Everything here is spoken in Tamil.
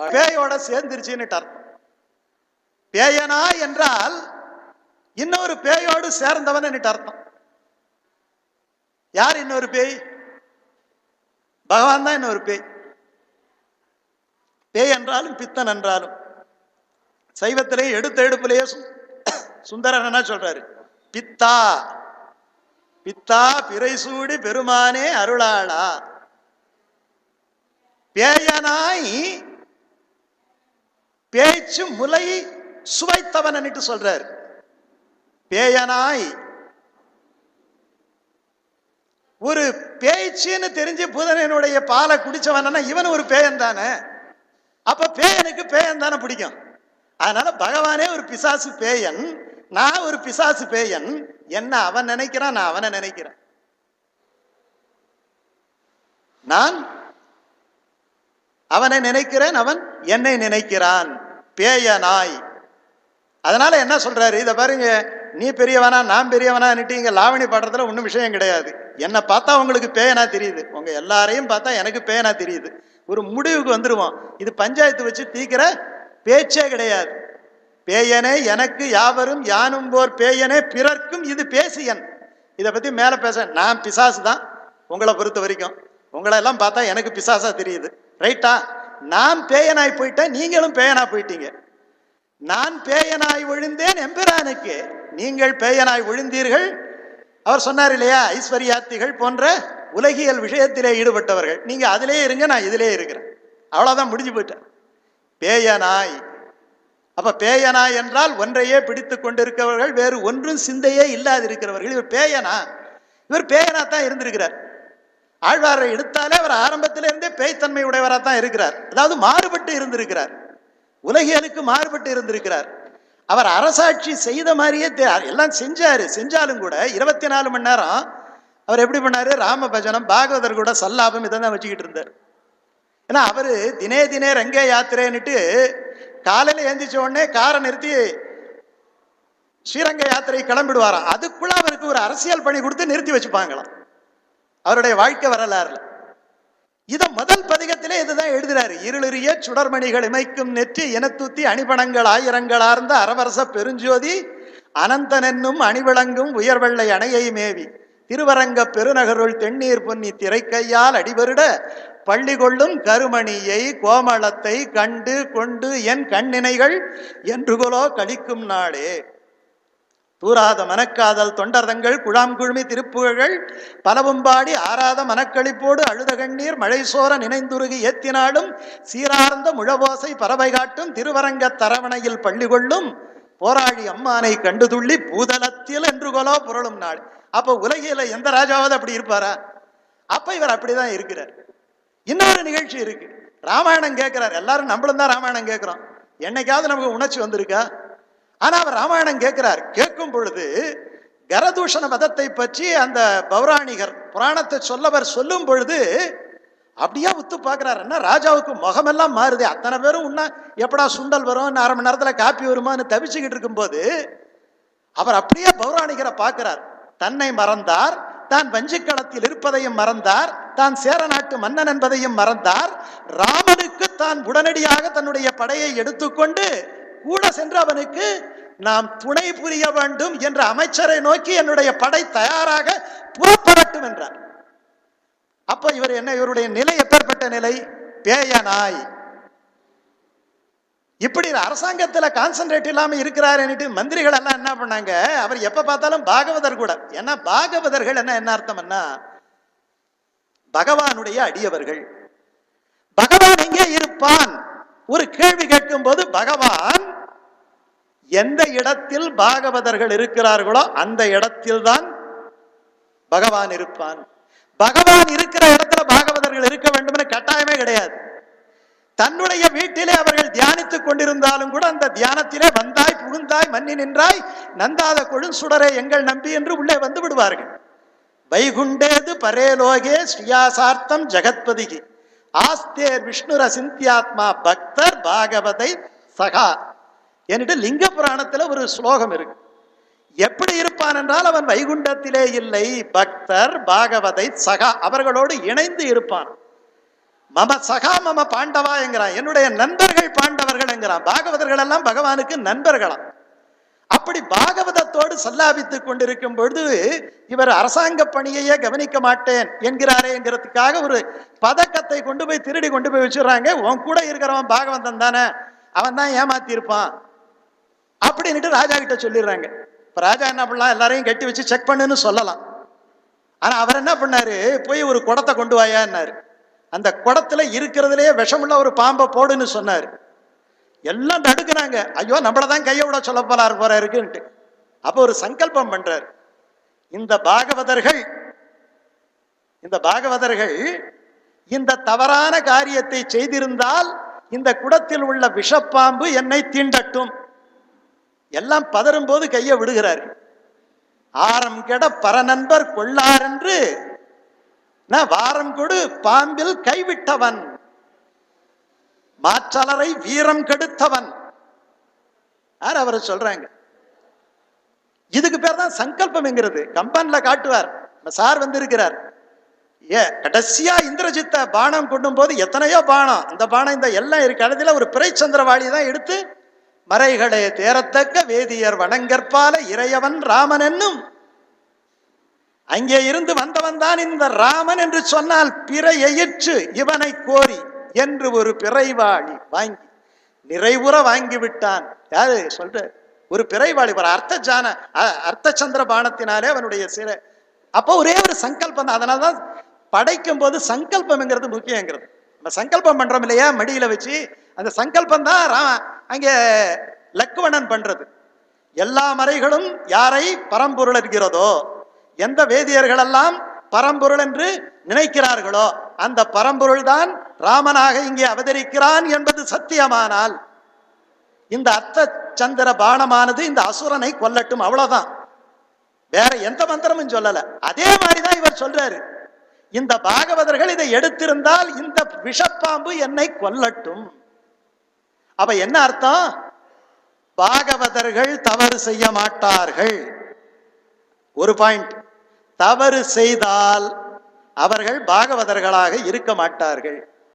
பேயோட சேர்ந்துருச்சுன்னு அர்த்தம். பேயனா என்றால் இன்னொரு பேயோடு சேர்ந்தவன் அர்த்தம். யார் இன்னொரு பேய்? பகவான் தான் இன்னொரு பேய். பேய் என்றாலும் பித்தன் என்றாலும். சைவத்திலே எடுத்த எடுப்பிலேயே சு- என்ன சொல்றாரு? பித்தா பித்தா பிறைசூடி பெருமானே அருளாளா. பேயனாய் பேச்சு முலை சுவைத்தவன் சொல்றார். பேயனாய். ஒரு பேச்சுன்னு தெரிஞ்சு புதனனுடைய பாலை குடிச்சவனா இவன் ஒரு பேயன் தானே அப்ப பேயனுக்கு பேயன் தானே பிடிக்கும். அதனால பகவானே ஒரு பிசாசு பேயன் நான் ஒரு பிசாசு பேயன் என்ன அவன் நினைக்கிறான் நான் அவனை நினைக்கிறேன். நான் அவனை நினைக்கிறேன் அவன் என்னை நினைக்கிறான். பேய நாய் அதனால என்ன சொல்றாரு? இதை பாருங்க நீ பெரியவனா நான் பெரியவனான்னுட்டு இங்க லாவணி பாடுறதுல ஒன்றும் விஷயம் கிடையாது. என்னை பார்த்தா உங்களுக்கு பேயனா தெரியுது. உங்க எல்லாரையும் பார்த்தா எனக்கு பேயனா தெரியுது. ஒரு முடிவுக்கு வந்துடுவோம் இது பஞ்சாயத்து வச்சு தீக்கிற பேச்சே கிடையாது. பேயனே எனக்கு யாவரும் யானும் போர் பேயனே பிறர்க்கும் இது பேசியன். இதை பற்றி மேலே பேச நான் பிசாசு தான் உங்களை பொறுத்த வரைக்கும். உங்களை எல்லாம் பார்த்தா எனக்கு பிசாசா தெரியுது. ரைட்டா? நான் பேயனாய் போயிட்டேன் நீங்களும் பேயனா போயிட்டீங்க. நான் பேயனாய் விழுந்தேன் எம்பிரானுக்கு நீங்கள் பேயனாய் விழுந்தீர்கள் அவர் சொன்னார் இல்லையா ஐஸ்வர்யாத்திகள் போன்ற உலகியல் விஷயத்திலே ஈடுபட்டவர்கள். நீங்கள் அதிலே இருங்க நான் இதிலே இருக்கிறேன். அவ்வளோதான் முடிஞ்சு போயிட்டேன் பேயனாய். அப்போ பேயனாய் என்றால் ஒன்றையே பிடித்து கொண்டிருக்கிறவர்கள் வேறு ஒன்றும் சிந்தையே இல்லாதிருக்கிறவர்கள். இவர் பேயனா. இவர் பேயனா தான் இருந்திருக்கிறார். ஆழ்வாரை எடுத்தாலே அவர் ஆரம்பத்திலிருந்தே பேய்த்தன்மை உடையவராக தான் இருக்கிறார். அதாவது மாறுபட்டு இருந்திருக்கிறார். உலகியலுக்கு மாறுபட்டு இருந்திருக்கிறார். அவர் அரசாட்சி செய்த மாதிரியே எல்லாம் செஞ்சாரு. செஞ்சாலும் கூட இருபத்தி நாலு மணி நேரம் அவர் எப்படி பண்ணாரு? ராம பஜனம் பாகவதர் கூட சல்லாபம் இதை தான் வச்சுக்கிட்டு இருந்தார். ஏன்னா அவர் தினே தினே ரங்கே யாத்திரைன்னுட்டு காலையில் ஏந்திச்ச உடனே காரை நிறுத்தி ஸ்ரீரங்க யாத்திரை கிளம்பிடுவாராம். அதுக்குள்ள அவருக்கு ஒரு அரசியல் பணி கொடுத்து நிறுத்தி வச்சுப்பாங்களாம். அவருடைய வாழ்க்கை வரலாறுல இதை முதல் பதிகத்திலே இதுதான் எழுதுறாரு. இருளிரிய சுடர்மணிகள் இமைக்கும் நெற்றி இனத்துத்தி அணிபணங்கள் ஆயிரங்களார்ந்த அரவரச பெருஞ்சோதி அனந்தனென்னும் அணிவிளங்கும் உயர்வெள்ளை அணையை மேவி. திருவரங்க பெருநகருள் தென்னீர் பொன்னி திரைக்கையால் அடிபருட பள்ளி கொள்ளும் கருமணியை கோமளத்தை கண்டு கொண்டு என் கண்ணினைகள் என்றுகொலோ கழிக்கும் நாளே. தூராத மனக்காதல் தொண்டர்தங்கள் குழாம் குழுமி திருப்புகழ்கள் பலவும்பாடி ஆறாத மனக்களிப்போடு அழுத கண்ணீர் மழை சோர நினைந்துருகி ஏத்தினாலும் சீரார்ந்த முழவோசை பறவை காட்டும் திருவரங்க தரவணையில் பள்ளி கொள்ளும் போராளி அம்மானை கண்டு துள்ளி பூதலத்தில் என்று கொலோ புரளும் நாள். அப்போ உலகில எந்த ராஜாவது அப்படி இருப்பாரா? அப்ப இவர் அப்படிதான் இருக்கிறார். இன்னொரு நிகழ்ச்சி இருக்கு. ராமாயணம் கேட்கிறார். எல்லாரும் நம்மளும் தான் ராமாயணம் கேட்கிறோம். என்னைக்காவது நமக்கு உணர்ச்சி வந்திருக்கா? ஆனா அவர் ராமாயணம் கேட்கிறார் கேட்கும் பொழுது கரதூஷண மதத்தை பற்றி அந்த பௌராணிகர் புராணத்தை சொல்லவர் சொல்லும் பொழுது அப்படியே உத்து பார்க்கிறார். என்ன ராஜாவுக்கு முகமெல்லாம் மாறுது. அத்தனை பேரும் உன்ன எப்படா சுண்டல் வரும் அரை மணி நேரத்தில் காப்பி வருமான்னு தவிச்சுக்கிட்டு இருக்கும்போது அவர் அப்படியே பௌராணிகரை பார்க்கிறார். தன்னை மறந்தார் தான் வஞ்சிக்களத்தில் இருப்பதையும் மறந்தார் தான் சேர நாட்டு மன்னன் என்பதையும் மறந்தார். ராமனுக்கு தான் உடனடியாக தன்னுடைய படையை எடுத்துக்கொண்டு கூட சென்று அவனுக்கு நாம் துணை புரிய வேண்டும் என்ற அமைச்சரை நோக்கி என்னுடைய படை தயாராக புறப்படட்டும் என்றார். அப்ப இவர் என்ன இவருடைய நிலை எப்பேற்பட்ட நிலை? பேயனாய். இப்படி அரசாங்கத்துல கான்சென்ட்ரேட் இல்லாம இருக்கிறாருன்னுட்டு மந்திரிகள் எல்லாம் என்ன பண்ணாங்க? அவர் எப்ப பார்த்தாலும் பாகவதர் கூட. ஏன்னா பாகவதர்கள் என்ன என்ன அர்த்தம்னா பகவானுடைய அடியவர்கள். பகவான் எங்கே இருப்பான்? ஒரு கேள்வி கேட்கும் போது பகவான் எந்த இடத்தில் பாகவதர்கள் இருக்கிறார்களோ அந்த இடத்தில் தான் பகவான் இருப்பான். பகவான் இருக்கிற இடத்துல பாகவதர்கள் இருக்க வேண்டும்னு கட்டாயமே கிடையாது. தன்னுடைய வீட்டிலே அவர்கள் தியானித்துக் கொண்டிருந்தாலும் கூட அந்த தியானத்திலே வந்தாய் புகுந்தாய் மன்னி நின்றாய் நந்தாத கொழுசுடரே எங்கள் நம்பி என்று உள்ளே வந்து விடுவார்கள். வைகுண்டேது பரேலோகே ஸ்ரீயாசார்த்தம் ஜெகத்பதிகி. ஆஸ்தேர் விஷ்ணுர சிந்தியாத்மா பக்தர் பாகவதை சகா. என்று லிங்க புராணத்துல ஒரு ஸ்லோகம் இருக்கு. எப்படி இருப்பான் என்றால் அவன் வைகுண்டத்திலே இல்லை பக்தர் பாகவதை சகா. அவர்களோடு இணைந்து இருப்பான். மம சகா மம பாண்டவா என்கிறான். என்னுடைய நண்பர்கள் பாண்டவர்கள் என்கிறான். பாகவதர்கள் எல்லாம் பகவானுக்கு நண்பர்களாம். அப்படி பாகவதத்தோடு சல்லாபித்துக் கொண்டிருக்கும் பொழுது இவர் அரசாங்க பணியையே கவனிக்க மாட்டேன் என்கிறாரே என்கிறதுக்காக ஒரு பதக்கத்தை கொண்டு போய் திருடி கொண்டு போய் வச்சிடுறாங்க. உன் கூட இருக்கிறவன் பாகவதன் தானே. அவன் தான் ஏமாத்தி இருப்பான் அப்படின்ட்டு ராஜா கிட்ட சொல்லிடுறாங்க. இப்ப ராஜா என்ன பண்ணலாம்? எல்லாரையும் கட்டி வச்சு செக் பண்ணுன்னு சொல்லலாம். ஆனா அவர் என்ன பண்ணாரு? போய் ஒரு குடத்தை கொண்டு வாயான்னாரு. அந்த குடத்துல இருக்கிறதுலயே விஷமுள்ள ஒரு பாம்பை போடுன்னு சொன்னாரு. எல்லாம் தடுக்கிறாங்க. ஐயோ நம்மளை தான் கையை விட சொல்ல போறாரு போற இருக்குன்ட்டு. அப்போ ஒரு சங்கல்பம் பண்றார். இந்த பாகவதர்கள் இந்த பாகவதர்கள் இந்த தவறான காரியத்தை செய்திருந்தால் இந்த குடத்தில் உள்ள விஷப்பாம்பு என்னை தீண்டட்டும். எல்லாம் பதறும் போது கையை விடுகிறார். ஆரம் கெட பரநண்பர் கொள்ளார் என்று நான் வாரம் கொடு பாம்பில் கைவிட்டவன். மாற்றலரை வீரம் கெடுத்தவன். யார் அவரை சொல்றாங்க? இதுக்கு பேர் தான் சங்கல்பம்ங்கிறது கம்பன்ல காட்டுவார். நம்ம சார் வந்திருக்கிறார். ஏ கடைசியா இந்திரஜித்த பானம் கொண்டும் போது எத்தனையோ பானம். இந்த பானம் இந்த எல்லாம் இருக்கு. இடத்துல ஒரு பிறைச்சந்திரவாளி தான் எடுத்து மறைகளே தேரத்தக்க வேதியர் வணங்கற்பால இறையவன் ராமன் என்னும். அங்கே இருந்து வந்தவன் தான் இந்த ராமன் என்று சொன்னால் பிறையிற்று இவனை கோரி. என்று ஒரு பிறைவாளி வாங்கி நிறைவுற வாங்கி விட்டான் யாரு? சொல்ற ஒரு பிறைவாளி. ஒரு அர்த்த ஜான அர்த்த சந்திர பானத்தினாலே அவனுடைய சிறை. அப்போ ஒரே ஒரு சங்கல்பம் தான். அதனாலதான் படைக்கும் போது சங்கல்பம்ங்கிறது முக்கியங்கிறது. நம்ம சங்கல்பம் பண்றோம் இல்லையா? மடியில வச்சு. அந்த சங்கல்பம் தான் ரா- அங்கே லக்குவணன் பண்றது. எல்லா மறைகளும் யாரை பரம்பொருள் இருக்கிறதோ எந்த வேதியர்களெல்லாம் பரம்பொருள் என்று நினைக்கிறார்களோ அந்த பரம்பொருள் தான் ராமனாக இங்கே அவதரிக்கிறான் என்பது சத்தியமானால் இந்த அர்த்த சந்திர பானமானது இந்த அசுரனை கொல்லட்டும் அவ்வளவுதான். வேற எந்த மந்திரமும் சொல்லல. அதே மாதிரிதான் இவர் சொல்றாரு. இந்த பாகவதர்கள் இதை எடுத்திருந்தால் இந்த விஷப்பாம்பு என்னை கொல்லட்டும். அப்ப என்ன அர்த்தம்? பாகவதர்கள் தவறு செய்ய மாட்டார்கள். ஒரு பாயிண்ட். தவறு செய்தால் அவர்கள் பாகவதர்களாக இருக்க மாட்டார்கள்.